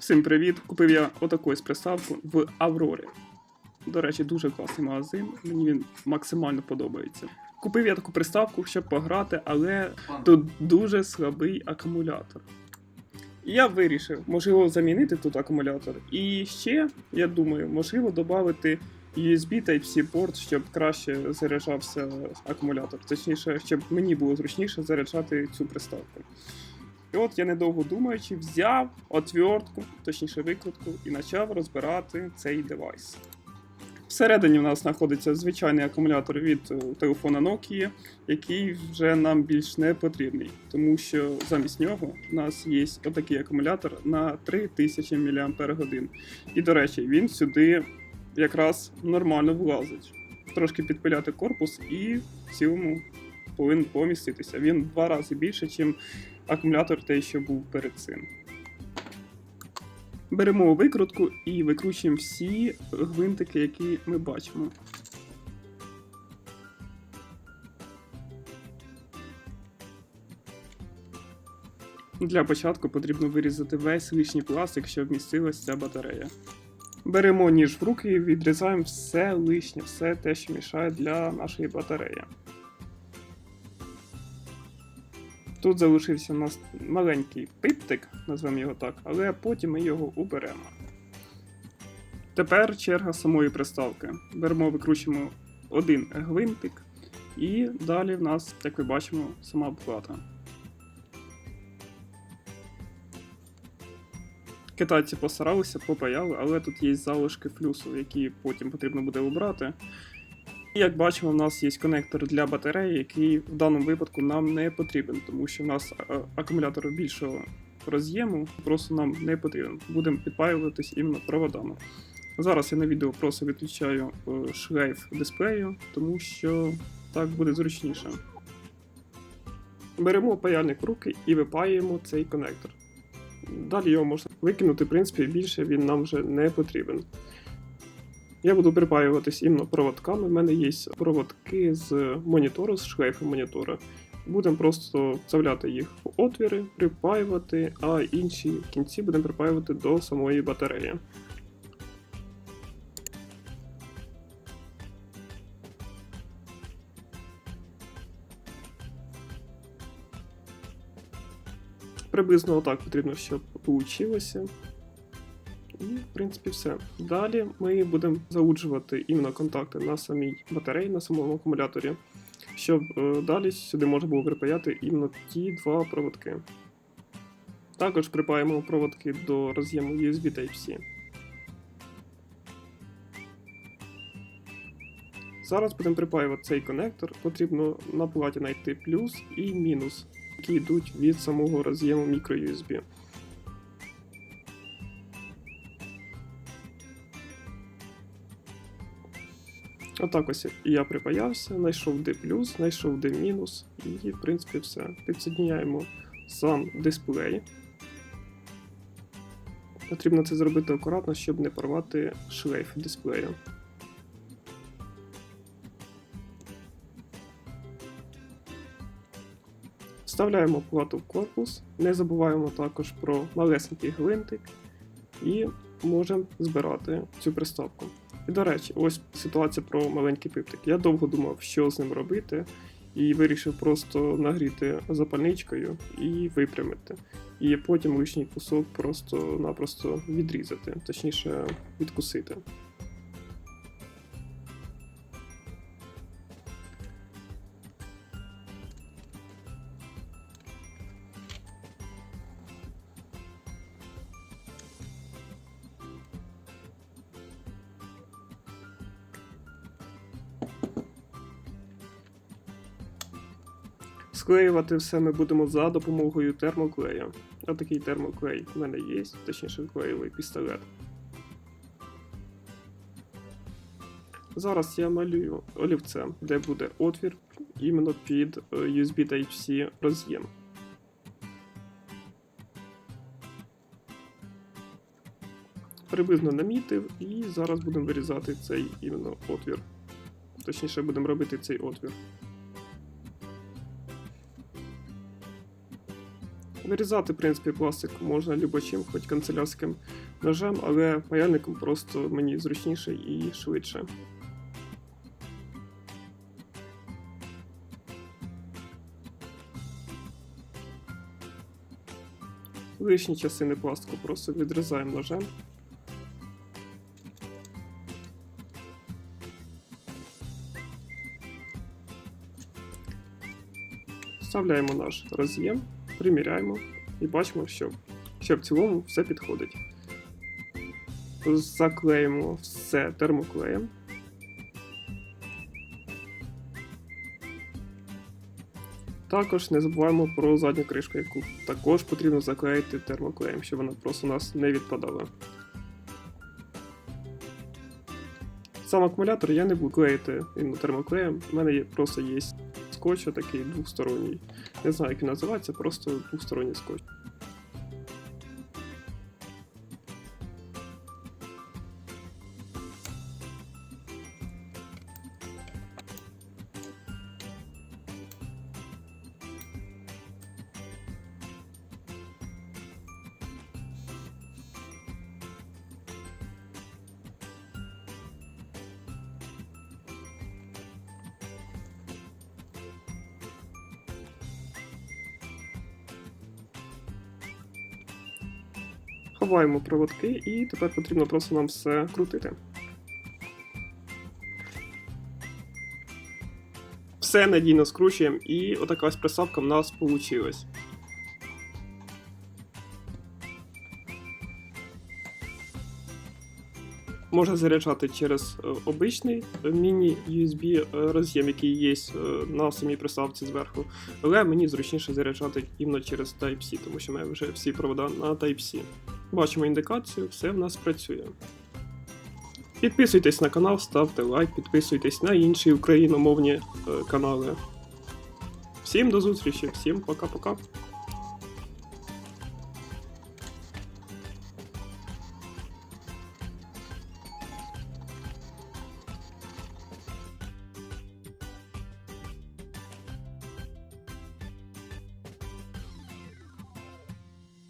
Всім привіт! Купив я отаку приставку в Аврорі. До речі, дуже класний магазин, мені він максимально подобається. Купив я таку приставку, щоб пограти, але тут дуже слабий акумулятор. Я вирішив, можливо, замінити тут акумулятор. І ще, я думаю, можливо, додати USB Type-C порт, щоб краще заряджався акумулятор. Точніше, щоб мені було зручніше заряджати цю приставку. І от я недовго думаючи, взяв отвертку, точніше викрутку, і почав розбирати цей девайс. Всередині в нас знаходиться звичайний акумулятор від е, телефона Nokia, який вже нам більш не потрібний, тому що замість нього у нас є отакий акумулятор на 3000 мАч. І, до речі, він сюди якраз нормально влазить. Трошки підпиляти корпус і в цілому повинен поміститися. Він в два рази більше, ніж акумулятор той, що був перед цим. Беремо викрутку і викручуємо всі гвинтики, які ми бачимо. Для початку потрібно вирізати весь лишній пластик, щоб вмістилася ця батарея. Беремо ніж в руки і відрізаємо все лишнє, все те, що мішає для нашої батареї. Тут залишився у нас маленький пиптик, назвемо його так, але потім ми його уберемо. Тепер черга самої приставки. Беремо, викручуємо один гвинтик, і далі в нас, як ви бачимо, сама плата. Китайці постаралися, попаяли, але тут є залишки флюсу, які потім потрібно буде обрати. Як бачимо, в нас є конектор для батареї, який в даному випадку нам не потрібен, тому що в нас акумулятор більшого роз'єму просто нам не потрібен. Будемо підпаюватись іменно проводами. Зараз я на відео просто відключаю е, шлейф дисплею, тому що так буде зручніше. Беремо паяльник в руки і випаюємо цей конектор. Далі його можна викинути, в принципі, більше він нам вже не потрібен. Я буду припаюватись іменно проводками. У мене є проводки з монітору, з шлейфу монітора. Будемо просто вставляти їх в отвіри, припаювати, а інші кінці будемо припаювати до самої батареї. Приблизно отак потрібно, щоб вийшло. Принципі, все. Далі ми будемо залуджувати іменно контакти на самій батареї, на самому акумуляторі, щоб е, далі сюди можна було припаяти іменно ті два проводки. Також припаємо проводки до роз'єму USB Type-C. Зараз будемо припаювати цей конектор. Потрібно на платі знайти плюс і мінус, які йдуть від самого роз'єму microUSB. Отак ось я припаявся, знайшов плюс, знайшов мінус, і в принципі все. Підсоединяємо сам дисплей. Потрібно це зробити акуратно, щоб не порвати шлейф дисплею. Вставляємо плату в корпус, не забуваємо також про малесенький гвинтик і можемо збирати цю приставку. І до речі, ось ситуація про маленький пиптик. Я довго думав, що з ним робити, і вирішив просто нагріти запальничкою і випрямити. І потім лишній кусок просто-напросто відрізати, точніше відкусити. Склеювати все ми будемо за допомогою термоклею. Отакий термоклей в мене є, точніше клеєвий пістолет. Зараз я малюю олівцем, де буде отвір іменно під е, USB Type-C роз'єм. Приблизно намітив і зараз будемо вирізати цей іменно отвір. Точніше, будемо робити цей отвір. Вирізати, в принципі, пластик можна любочим, хоч канцелярським ножем, але паяльником просто мені зручніше і швидше. Лишні частини пластику просто відрізаємо ножем. Вставляємо наш роз'єм, приміряємо і бачимо, що, що в цілому все підходить. Заклеїмо все термоклеєм. Також не забуваємо про задню кришку, яку також потрібно заклеїти термоклеєм, щоб вона просто у нас не відпадала. Сам акумулятор я не буду клеїти термоклеєм. У мене є, просто є скотч такий двосторонній. Не знаю, як він називається, просто двосторонній скотч. Ховаємо проводки і тепер потрібно просто нам все крутити. Все надійно скручуємо і отака ось приставка в нас вийшла. Можна заряджати через е, обичний е, міні-USB е, роз'єм, який є на самій приставці зверху. Але мені зручніше заряджати іменно через Type-C, тому що мене вже всі провода на Type-C. Бачимо індикацію, все в нас працює. Підписуйтесь на канал, ставте лайк, підписуйтесь на інші україномовні канали. Всім до зустрічі, всім пока-пока.